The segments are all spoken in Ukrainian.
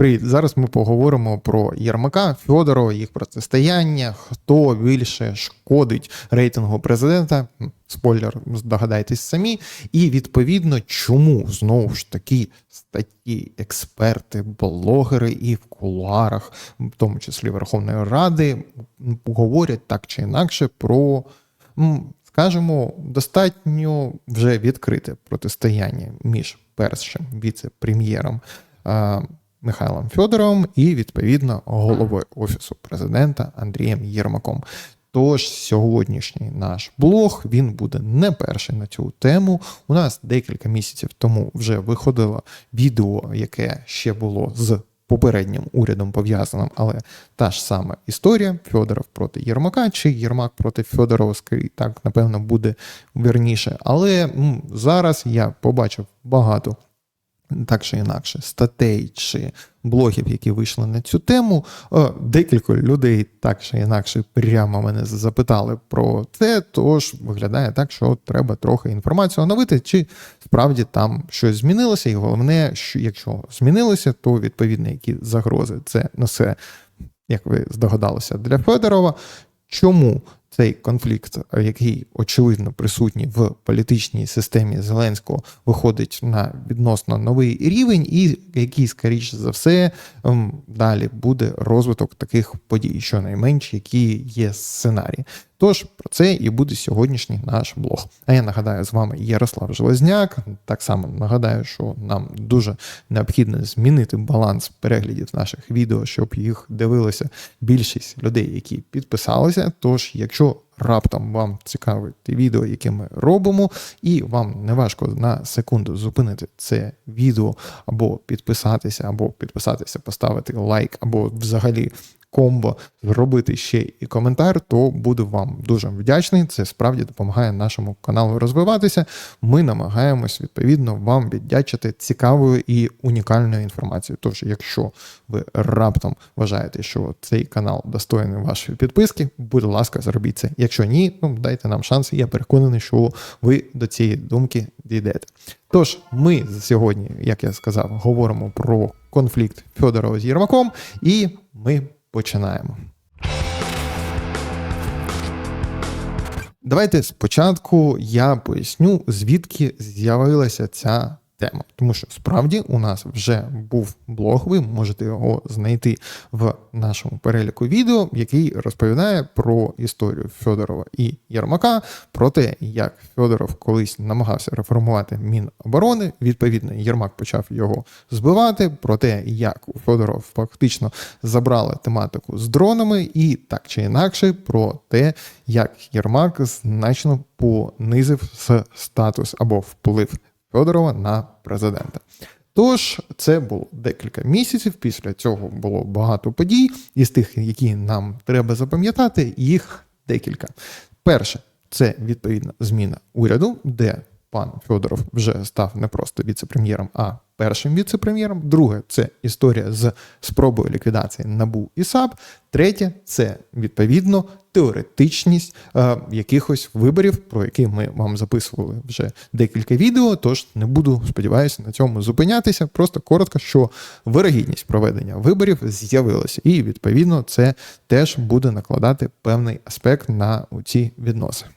Привіт. Зараз ми поговоримо про Єрмака, Федорова, їх протистояння, хто більше шкодить рейтингу президента. Спойлер, здогадайтесь самі. І відповідно, чому знову ж таки статті, експерти, блогери і в кулуарах, в тому числі Верховної Ради, говорять так чи інакше про. м, Скажімо, достатньо вже відкрите протистояння між першим віце-прем'єром Михайлом Федоровим і відповідно головою офісу президента Андрієм Єрмаком. Тож сьогоднішній наш блог він буде не перший на цю тему. У нас декілька місяців тому вже виходило відео, яке ще було з попереднім урядом пов'язаним, але та ж сама історія: Федоров проти Єрмака, чи Єрмак проти Федорова, скорі- так напевно буде вірніше. Але м, зараз я побачив багато так чи інакше, статей чи блогів, які вийшли на цю тему. Е, Декілька людей так чи інакше прямо мене запитали про це. Тож виглядає так, що треба трохи інформацію оновити, чи справді там щось змінилося. І головне, що якщо змінилося, то відповідно які загрози це несе, як ви здогадалися, для Федорова. Чому цей конфлікт, який очевидно присутній в політичній системі Зеленського, виходить на відносно новий рівень, і який, скоріше за все, ем, далі буде розвиток таких подій, щонайменш, які є сценарії. Тож про це і буде сьогоднішній наш блог. А я нагадаю, з вами Ярослав Железняк. Так само нагадаю, що нам дуже необхідно змінити баланс переглядів наших відео, щоб їх дивилися більшість людей, які підписалися. Тож, якщо раптом вам цікавить відео, які ми робимо, і вам не важко на секунду зупинити це відео або підписатися, або підписатися, поставити лайк, або взагалі комбо зробити ще і коментар, то буду вам дуже вдячний. Це справді допомагає нашому каналу розвиватися. Ми намагаємось відповідно вам віддячити цікавою і унікальною інформацією. Тож, якщо ви раптом вважаєте, що цей канал достойний вашої підписки, будь ласка, зробіть це. Якщо ні, ну дайте нам шанс. Я переконаний, що ви до цієї думки дійдете. Тож, ми сьогодні, як я сказав, говоримо про конфлікт Федорова з Єрмаком, і ми починаємо. Давайте спочатку я поясню, звідки з'явилася ця тема. Тому що справді у нас вже був блог, ви можете його знайти в нашому переліку відео, який розповідає про історію Федорова і Єрмака, про те, як Федоров колись намагався реформувати Міноборони. Відповідно, Єрмак почав його збивати, про те, як у Федоров фактично забрали тематику з дронами, і так чи інакше про те, як Єрмак значно понизив статус або вплив Федорова на президента. Тож це було декілька місяців. Після цього було багато подій, із тих, які нам треба запам'ятати, їх декілька. Перше, це відповідна зміна уряду, де пан Федоров вже став не просто віце-прем'єром, а першим віце-прем'єром. Друге, це історія з спробою ліквідації НАБУ і САП. Третє, це відповідно теоретичність е, якихось виборів, про які ми вам записували вже декілька відео. Тож не буду, сподіваюся, на цьому зупинятися. Просто коротко, що вирогідність проведення виборів з'явилася, і відповідно це теж буде накладати певний аспект на ці відносини.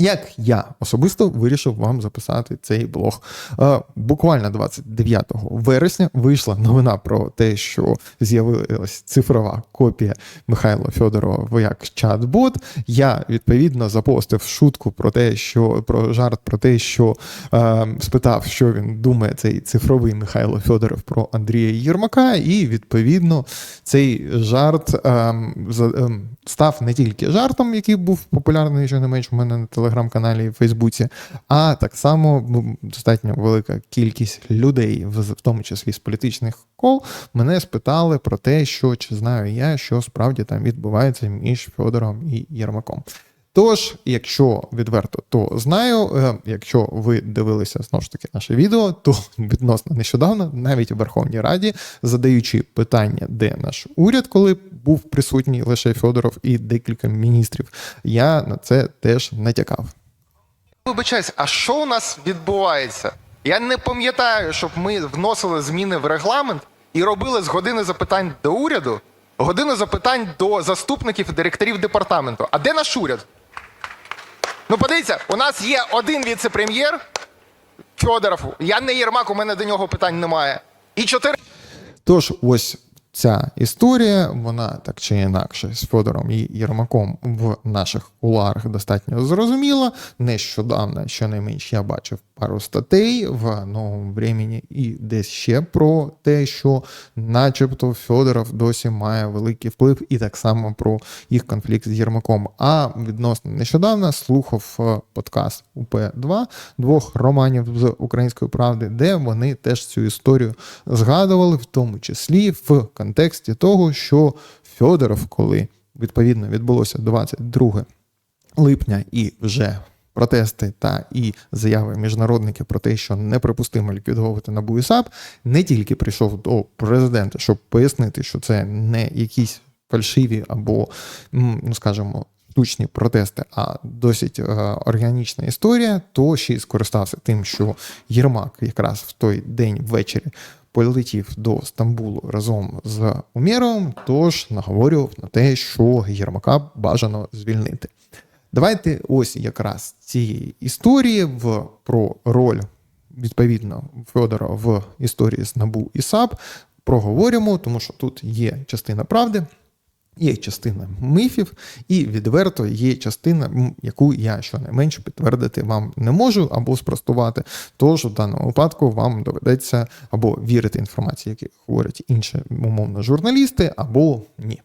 Як я особисто вирішив вам записати цей блог. Е, Буквально 29 вересня вийшла новина про те, що з'явилась цифрова копія Михайла Федорова як чат-бот. Я відповідно запостив шутку про те, що про жарт про те, що е, спитав, що він думає цей цифровий Михайло Федоров про Андрія Єрмака, і відповідно цей жарт е, е, став не тільки жартом, який був популярний, що не менш у мене на телеграм-каналі Фейсбуці, а так само ну, достатньо велика кількість людей, в тому числі з політичних кол, мене спитали про те, що чи знаю я, що справді там відбувається між Федором і Єрмаком. Тож, якщо відверто, то знаю. Е, Якщо ви дивилися знову ж таки наше відео, то відносно нещодавно, навіть у Верховній Раді, задаючи питання, де наш уряд, коли був присутній лише Федоров і декілька міністрів, я на це теж натякав. Вибачаюсь, а що у нас відбувається? Я не пам'ятаю, щоб ми вносили зміни в регламент і робили з години запитань до уряду годину запитань до заступників і директорів департаменту. А де наш уряд? Ну, подивіться, у нас є один віце-прем'єр Федоров. Я не Єрмак, у мене до нього питань немає. І чотири Тож, ось ця історія, вона так чи інакше з Федором і Єрмаком в наших куларах достатньо зрозуміла. Нещодавно, щонайменш, я бачив пару статей в новому времені і десь ще про те, що, начебто, Федоров досі має великий вплив, і так само про їх конфлікт з Єрмаком. А відносно нещодавно слухав е, подкаст УП2 двох романів з української правди, де вони теж цю історію згадували, в тому числі в контексті того, що Федоров, коли відповідно відбулося 22 липня і вже протести та і заяви міжнародників про те, що неприпустимо ліквідовувати НАБУ і не тільки прийшов до президента, щоб пояснити, що це не якісь фальшиві або, ну скажімо, штучні протести, а досить е, органічна історія, то ще й скористався тим, що Єрмак якраз в той день ввечері полетів до Стамбулу разом з Уміром, тож наговорював на те, що Єрмака бажано звільнити. Давайте ось якраз цієї історії в про роль відповідно Федора в історії з Набу і САП проговоримо, тому що тут є частина правди. Є частина міфів, і відверто є частина, яку я щонайменше підтвердити вам не можу або спростувати. Тож в даному випадку вам доведеться або вірити інформації, які говорять інші умовно журналісти, або ні.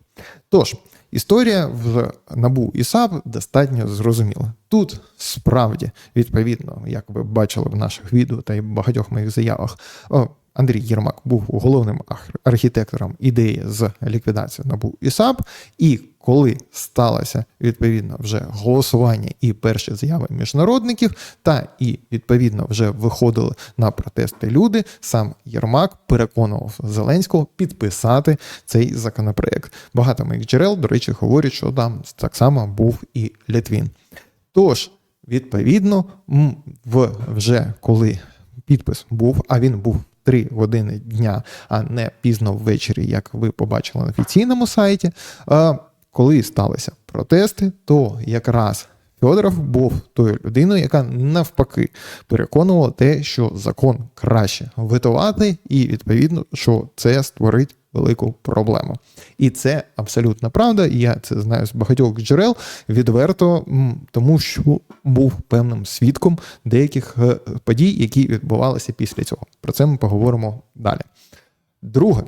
Тож, історія в Набу і САП достатньо зрозуміла. Тут справді, відповідно, як ви бачили в наших відео та й багатьох моїх заявах, Андрій Єрмак був головним архітектором ідеї з ліквідації НАБУ і САП. І коли сталося відповідно вже голосування і перші заяви міжнародників, та і відповідно вже виходили на протести люди, сам Єрмак переконував Зеленського підписати цей законопроект. Багато моїх джерел, до речі, говорять, що там так само був і Литвін. Тож, відповідно, вже коли підпис був, а він був 3 години дня, а не пізно ввечері, як ви побачили на офіційному сайті. Коли сталися протести, то якраз Федоров був тою людиною, яка навпаки переконувала те, що закон краще витувати, і відповідно, що це створить велику проблему. І це абсолютна правда. Я це знаю з багатьох джерел відверто, тому що був певним свідком деяких е, подій, які відбувалися після цього. Про це ми поговоримо далі. Друге,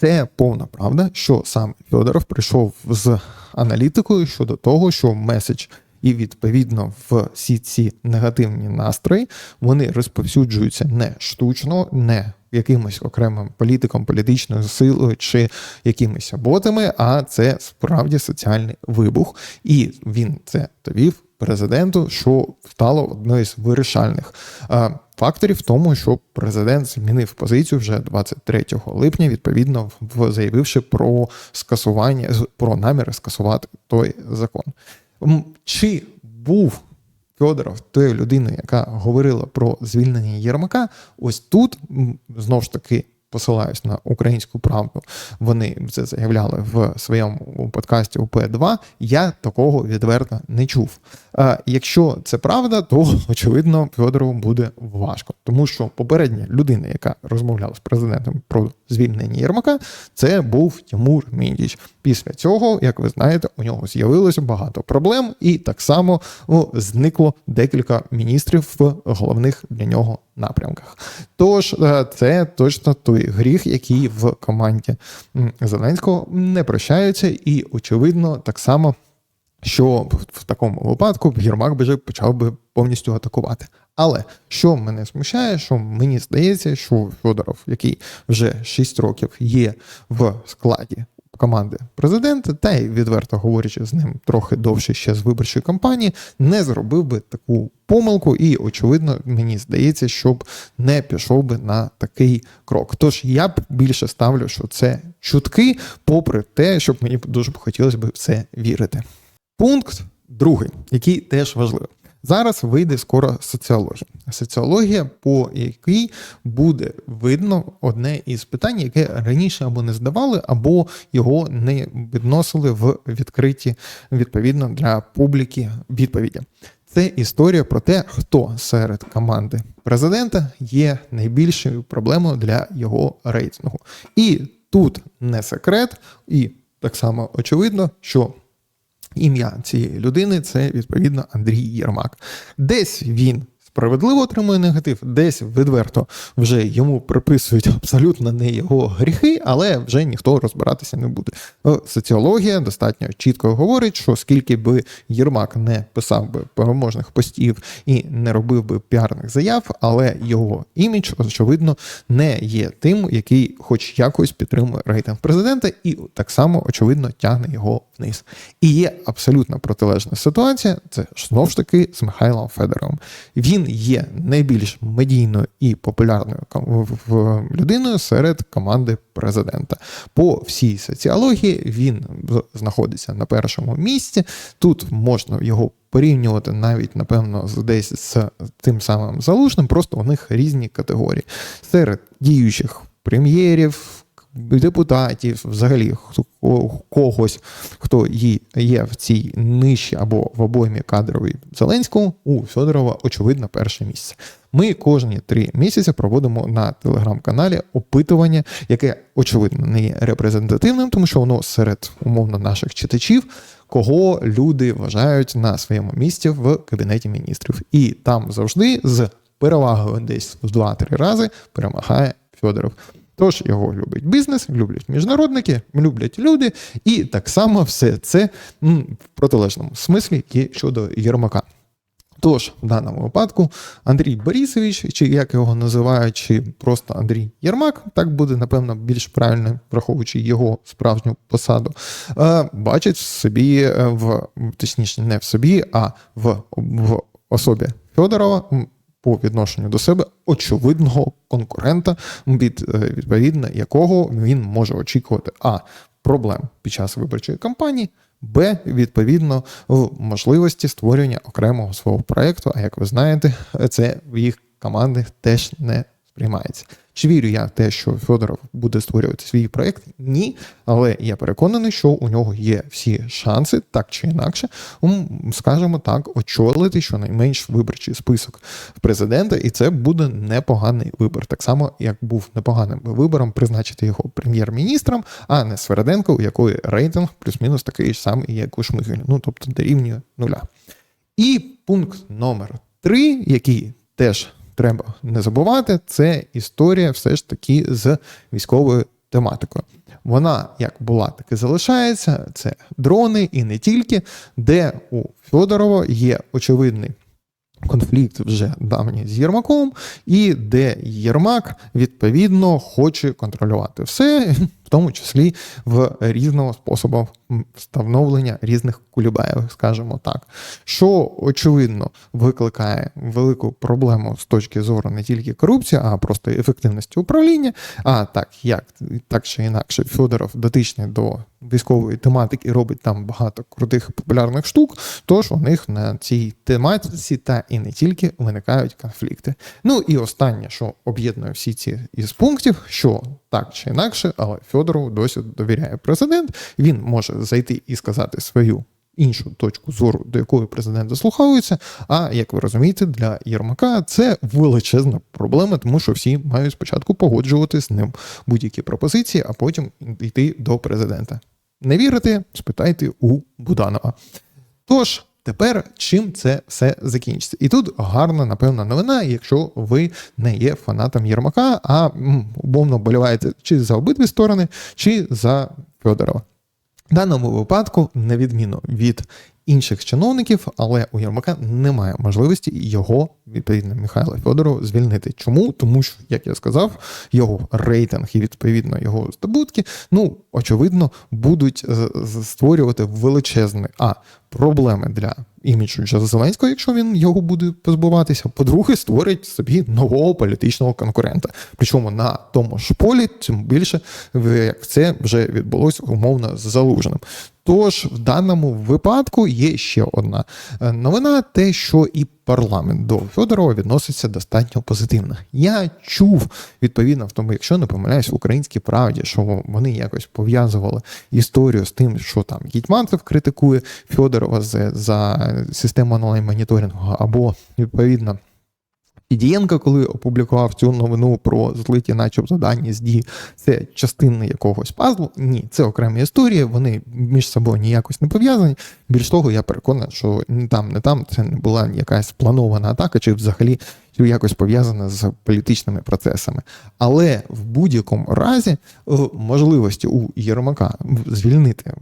це повна правда, що сам Федоров прийшов з аналітикою щодо того, що меседж і відповідно в всі ці негативні настрої вони розповсюджуються не штучно, не якимось окремим політиком, політичною силою чи якимись ботами, а це справді соціальний вибух. І він це довів президенту, що стало одною з вирішальних е, факторів в тому, що президент змінив позицію вже 23 липня, відповідно, заявивши про скасування про наміри скасувати той закон. Чи був Федоров тою людиною, яка говорила про звільнення Єрмака, ось тут знову ж таки. Посилаюсь на українську правду. Вони це заявляли в своєму подкасті УП2. Я такого відверто не чув. Е, якщо це правда, то очевидно Федорову буде важко, тому що попередня людина, яка розмовляла з президентом про звільнення Єрмака, це був Тимур Міндіч. Після цього, як ви знаєте, у нього з'явилося багато проблем, і так само зникло декілька міністрів в головних для нього напрямках. Тож е, це точно той гріх, який в команді Зеленського не прощається, і очевидно, так само. Що в такому випадку Єрмак би вже почав би повністю атакувати. Але що мене смущає, що мені здається, що Федоров, який вже 6 років є в складі команди президента, та й відверто говорячи з ним трохи довше ще з виборчої кампанії, не зробив би таку помилку, і очевидно, мені здається, щоб не пішов би на такий крок. Тож я б більше ставлю, що це чутки, попри те, щоб мені дуже б хотілося б в це вірити. Пункт другий, який теж важливий. Зараз вийде скоро соціологія. Соціологія, по якій буде видно одне із питань, яке раніше або не здавали, або його не відносили в відкриті відповідно для публіки відповіді. Це історія про те, хто серед команди президента є найбільшою проблемою для його рейтингу. І тут не секрет, і так само очевидно, що ім'я цієї людини це відповідно Андрій Єрмак. Десь він справедливо отримує негатив, десь відверто вже йому приписують абсолютно не його гріхи, але вже ніхто розбиратися не буде. Е, Соціологія достатньо чітко говорить, що скільки би Єрмак не писав би переможних постів і не робив би піарних заяв, але його імідж, очевидно, не є тим, який хоч якось підтримує рейтинг президента, і так само, очевидно, тягне його вниз. І є абсолютно протилежна ситуація. Це знову ж таки з Михайлом Федоровим. Він є найбільш медійною і популярною людиною серед команди президента. По всій соціології він знаходиться на першому місці. Тут можна його порівнювати навіть, напевно, десь з тим самим залужним, просто у них різні категорії. Серед діючих прем'єрів, депутатів, взагалі когось, хто є, в цій ниші або в обоймі кадровій Зеленському, у Федорова очевидно перше місце. Ми кожні три місяці проводимо на телеграм-каналі опитування, яке очевидно не є репрезентативним, тому що воно серед умовно наших читачів, кого люди вважають на своєму місці в кабінеті міністрів. І там завжди з перевагою десь в 2-3 рази перемагає Федоров. Тож його любить бізнес, люблять міжнародники, люблять люди, і так само все це в протилежному смислі є щодо Єрмака. Тож, в даному випадку Андрій Борисович, чи як його називають, чи просто Андрій Єрмак, так буде, напевно, більш правильно, враховуючи його справжню посаду, е, бачить в собі, е, в точніше, не в собі, а в, в особі Федорова по відношенню до себе очевидного конкурента, від е, відповідно якого він може очікувати а проблем під час виборчої кампанії. Б, відповідно, в можливості створювання окремого свого проєкту. А як ви знаєте, це в їх команди теж не сприймається. Чи вірю я те, що Федоров буде створювати свій проєкт? Ні. Але я переконаний, що у нього є всі шанси, так чи інакше, скажімо так, очолити щонайменш виборчий список президента, і це буде непоганий вибір. Так само, як був непоганим вибором призначити його прем'єр-міністром, а не Свереденко, у якої рейтинг плюс-мінус такий ж самий, як у Шмигалі. Ну тобто дорівнює нуля. І пункт номер три, який теж треба не забувати, це історія все ж таки з військовою тематикою. Вона як була, так і залишається. Це дрони і не тільки, де у Федорова є очевидний конфлікт вже давній з Єрмаком, і де Єрмак відповідно хоче контролювати все, в тому числі в різного способу встановлення різних кулібаїв, скажімо так, що очевидно викликає велику проблему з точки зору не тільки корупції, а просто ефективності управління. А так як так чи інакше, Федоров дотичний до військової тематики робить там багато крутих популярних штук. Тож у них на цій тематиці та і не тільки виникають конфлікти. Ну і останнє, що об'єднує всі ці із пунктів, що так чи інакше, але Федорову досі довіряє президент. Він може зайти і сказати свою. Іншу точку зору, до якої президент дослухається. А як ви розумієте, для Єрмака це величезна проблема, тому що всі мають спочатку погоджувати з ним будь-які пропозиції, а потім йти до президента. Не вірите? Спитайте у Буданова. Тож. Тепер чим це все закінчиться? І тут гарна, напевно, новина, якщо ви не є фанатом Єрмака, а умовно боліваєте чи за обидві сторони, чи за Федорова. Даному випадку, на відміну від інших чиновників, але у Єрмака немає можливості його, відповідно, Михайла Федорова звільнити. Чому? Тому що, як я сказав, його рейтинг і відповідно його здобутки, ну, очевидно, будуть створювати величезні а проблеми для іміджу Зеленського, якщо він його буде позбуватися. По-друге, створить собі нового політичного конкурента. Причому на тому ж полі, тим більше, як це вже відбулося умовно з залуженим. Тож в даному випадку є ще одна е, новина: те, що і парламент до Федорова відноситься достатньо позитивно. Я чув відповідно в тому, якщо не помиляюсь, в українській правді, що вони якось пов'язували історію з тим, що там Гітьманцев критикує Федорова за, за систему онлайн-моніторингу, або відповідно. Підієнко, коли опублікував цю новину про злиті, начебто, дані з дії, це частини якогось пазлу. Ні, це окремі історії, вони між собою ніякось не пов'язані. Більш того, я переконаний, що ні там, не там це не була якась планована атака, чи взагалі якось пов'язана з політичними процесами. Але в будь-якому разі е, можливості у Єрмака звільнити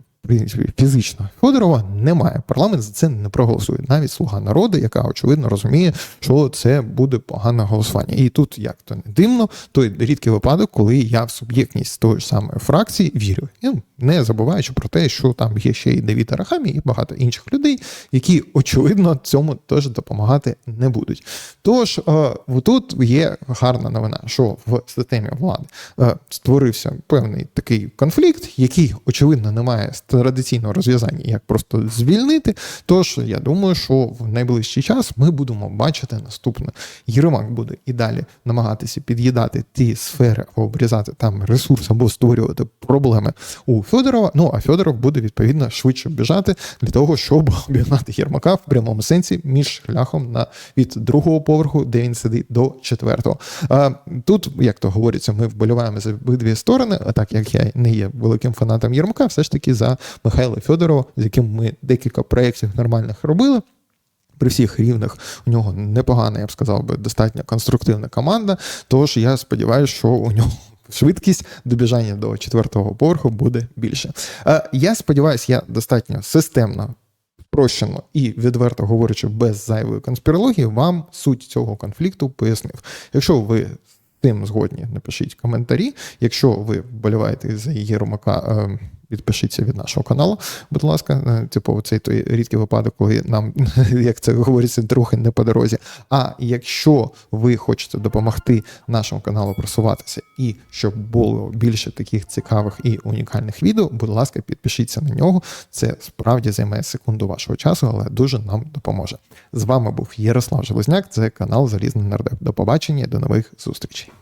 фізично Федорова немає. Парламент за це не проголосує. Навіть слуга народу, яка очевидно розуміє, що це буде погане голосування. І тут, як то не дивно, той рідкий випадок, коли я в суб'єктність тої ж самої фракції вірю. І не забуваючи про те, що там є ще і Давід Арахамі, і багато інших людей, які очевидно цьому теж допомагати не будуть. Тож е, тут є гарна новина, що в системі влади е, створився певний такий конфлікт, який очевидно не має традиційного розв'язання, як просто звільнити. Тож я думаю, що в найближчий час ми будемо бачити наступне. Єрмак буде і далі намагатися під'їдати ті сфери, або обрізати там ресурс, або створювати проблеми у Федорова. Ну а Федоров буде відповідно швидше біжати для того, щоб обігнати Єрмака в прямому сенсі між шляхом на від другого поверху, де він сидить, до четвертого. А, тут, як то говориться, ми вболіваємо за обидві сторони. А так як я не є великим фанатом Єрмака, все ж таки за Михайла Федорова, з яким ми декілька проєктів нормальних робили. При всіх рівнях у нього непогана, я б сказав би, достатньо конструктивна команда. Тож я сподіваюся, що у нього швидкість добіжання до четвертого поверху буде більше. Е, Я сподіваюся, я достатньо системно. Спрощено і відверто говорячи, без зайвої конспірології, вам суть цього конфлікту пояснив. Якщо ви з тим згодні, напишіть коментарі. Якщо ви вболіваєте за Єрмака, підпишіться від нашого каналу, будь ласка, Е, типу цей той рідкий випадок, коли нам, як це говориться, трохи не по дорозі. А якщо ви хочете допомогти нашому каналу просуватися і щоб було більше таких цікавих і унікальних відео, будь ласка, підпишіться на нього. Це справді займе секунду вашого часу, але дуже нам допоможе. З вами був Ярослав Железняк, це канал Залізний Нардеп. До побачення, до нових зустрічей.